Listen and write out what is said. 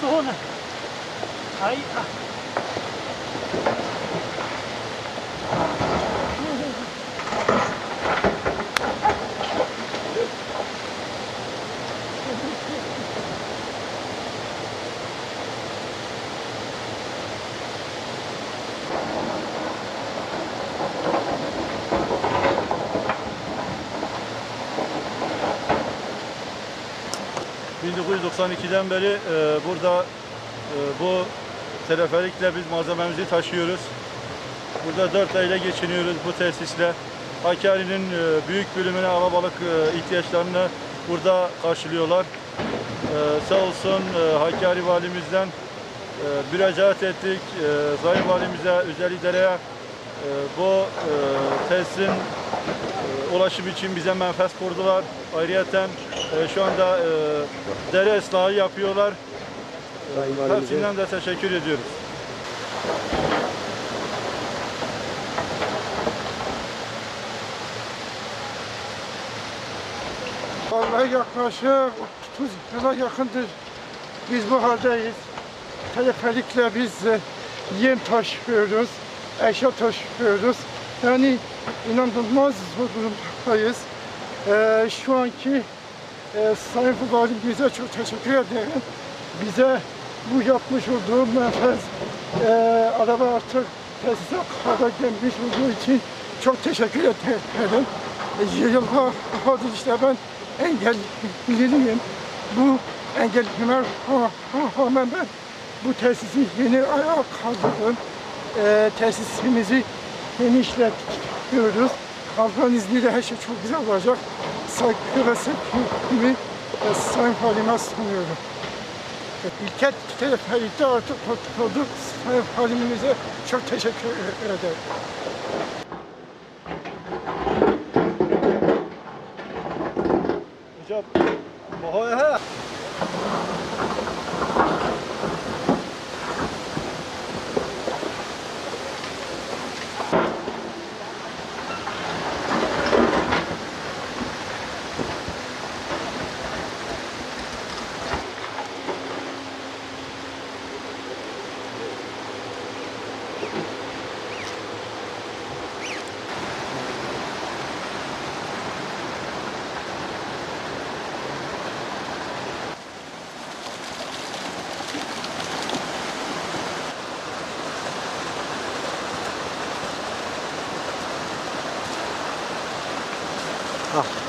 そうなんはい、あ。...1992'den beri e, burada e, bu teleferikle biz malzememizi taşıyoruz. Burada dört ayla geçiniyoruz bu tesisle. Hakkari'nin e, büyük bölümüne alabalık e, ihtiyaçlarını burada karşılıyorlar. E, sağ olsun e, Hakkari valimizden e, müracaat ettik. E, Sayın valimize, Özel İdare'ye e, bu e, tesisin e, ulaşım için bize menfez kurdular. Ayrıyeten e, şu anda e, dere ıslahı yapıyorlar. E, hepsinden de teşekkür ediyoruz. Vallahi yaklaşık 30 yıla yakındır biz bu haldeyiz. Teleferikle biz e, yem taşıyoruz, eşya taşıyoruz. Yani inanılmaz zor durumdayız. E, şu anki e, Sayın Valimize çok teşekkür ederim. Bize bu yapmış olduğu menfez e, araba artık tesise kadar gelmiş olduğu için çok teşekkür ederim. E, Yıllardır işte ben engelliyim. Bu engellime rağmen ben bu tesisi yeni ayağa kaldırdım. E, tesisimizi genişletiyoruz. Allah'ın izniyle her şey çok güzel olacak. Saygı ve sevgimi e, Sayın Halime sunuyorum. İlker teleferikte artık kurtulduk. Sayın Halimimize çok teşekkür ederim. Hocam, Mahoya Oh.